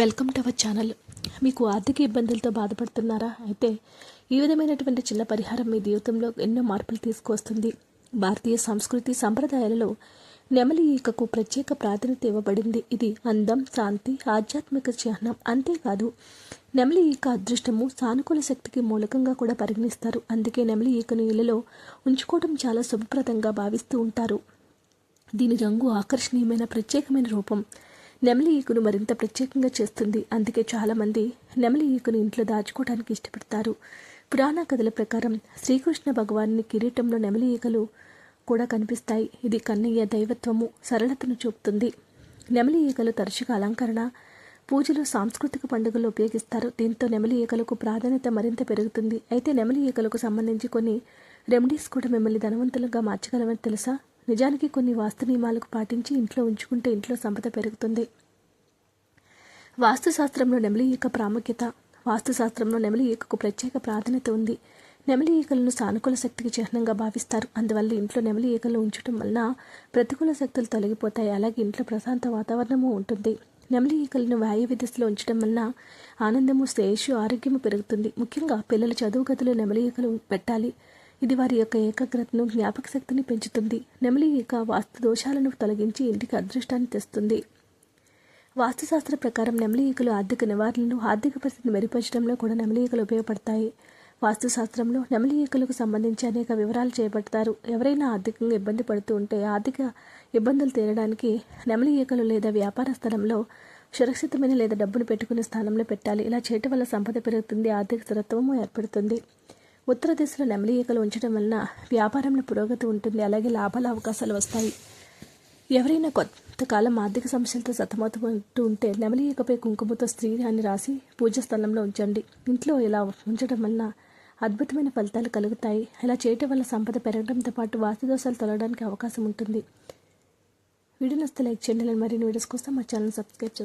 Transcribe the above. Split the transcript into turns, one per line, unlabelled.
Welcome to our channel మీకు ఆర్థిక ఇబ్బందులతో బాధపడుతున్నారా? అయితే ఈ విధమైనటువంటి చిన్న పరిహారం మీ జీవితంలో ఎన్నో మార్పులు తీసుకువస్తుంది భారతీయ సంస్కృతి సంప్రదాయాలలో నెమలి ఈకకు ప్రత్యేక ప్రాధాన్యత ఇవ్వబడింది. ఇది అందం శాంతి ఆధ్యాత్మిక చిహ్నం. అంతేకాదు నెమలి ఈక అదృష్టము సానుకూల శక్తికి మూలకంగా కూడా పరిగణిస్తారు. అందుకే నెమలి ఈకను ఇళ్ళలో ఉంచుకోవడం చాలా శుభప్రదంగా భావిస్తూ ఉంటారు. దీని రంగు ఆకర్షణీయమైన ప్రత్యేకమైన రూపం. నెమలి ఈకును మరింత ప్రత్యేకంగా చేస్తుంది. అందుకే చాలామంది నెమలి ఈకును ఇంట్లో దాచుకోవడానికి ఇష్టపడతారు. పురాణ కథల ప్రకారం శ్రీకృష్ణ భగవాన్ని కిరీటంలో నెమలి ఈకలు కూడా కనిపిస్తాయి. ఇది కన్నయ్య దైవత్వము సరళతను చూపుతుంది. నెమలి ఈకలు తరచుగా అలంకరణ పూజలు సాంస్కృతిక పండుగలు ఉపయోగిస్తారు. దీంతో నెమలి ఈకలకు ప్రాధాన్యత మరింత పెరుగుతుంది. అయితే నెమలి ఈకలకు సంబంధించి కొన్ని రెమెడీస్ కూడా మిమ్మల్ని ధనవంతులుగా మార్చగలవని తెలుసా? నిజానికి కొన్ని వాస్తు నియమాలకు పాటించి ఇంట్లో ఉంచుకుంటే ఇంట్లో సంపద పెరుగుతుంది. వాస్తుశాస్త్రంలో నెమలి ఈక ప్రాముఖ్యత. వాస్తుశాస్త్రంలో నెమలి ఈకకు ప్రత్యేక ప్రాధాన్యత ఉంది. నెమలి ఈకలను సానుకూల శక్తికి చిహ్నంగా భావిస్తారు. అందువల్ల ఇంట్లో నెమలి ఈకలు ఉంచడం వలన ప్రతికూల శక్తులు తొలగిపోతాయి. అలాగే ఇంట్లో ప్రశాంత వాతావరణము ఉంటుంది. నెమలి ఈకలను వాయువ్య దిశలో ఉంచడం వలన ఆనందము శ్రేయస్సు ఆరోగ్యము పెరుగుతుంది. ముఖ్యంగా పిల్లల చదువు గదిలో నెమలి ఈకలు పెట్టాలి. ఇది వారి యొక్క ఏకాగ్రతను జ్ఞాపక శక్తిని పెంచుతుంది. నెమలి ఈక వాస్తు దోషాలను తొలగించి ఇంటికి అదృష్టాన్ని తెస్తుంది. వాస్తుశాస్త్ర ప్రకారం నెమలి ఈకలు ఆర్థిక నివారణలు ఆర్థిక పరిస్థితిని మెరుగుపరచడంలో కూడా నెమలి ఈకలు ఉపయోగపడతాయి. వాస్తుశాస్త్రంలో నెమలి ఈకలకు సంబంధించి అనేక వివరాలు చేపడతారు ఎవరైనా ఆర్థికంగా ఇబ్బంది పడుతూ ఉంటే ఆర్థిక ఇబ్బందులు తీరడానికి నెమలి ఈకలు లేదా వ్యాపార స్థలంలో సురక్షితమైన లేదా డబ్బును పెట్టుకునే స్థానంలో పెట్టాలి. ఇలా చేయటం వల్ల సంపద పెరుగుతుంది ఆర్థిక స్థిరత్వము ఏర్పడుతుంది. ఉత్తర దిశలో నెమలి ఈకలు ఉంచడం వలన వ్యాపారంలో పురోగతి ఉంటుంది. అలాగే లాభాల అవకాశాలు వస్తాయి. ఎవరైనా కొంతకాలం ఆర్థిక సమస్యలతో సతమతమవుతూ ఉంటే నెమలి ఈకపై కుంకుమతో స్త్రీ అని రాసి పూజ స్థలంలో ఉంచండి. ఇంట్లో ఇలా ఉంచడం వలన అద్భుతమైన ఫలితాలు కలుగుతాయి. ఇలా చేయటం వల్ల సంపద పెరగడంతో పాటు వాస్తు దోషాలు తొలగడానికి అవకాశం ఉంటుంది. వీడియో నస్తే లైక్ చేయండి. మరిన్ని వీడియోస్ కోసం మా ఛానల్ సబ్స్క్రైబ్ చేయండి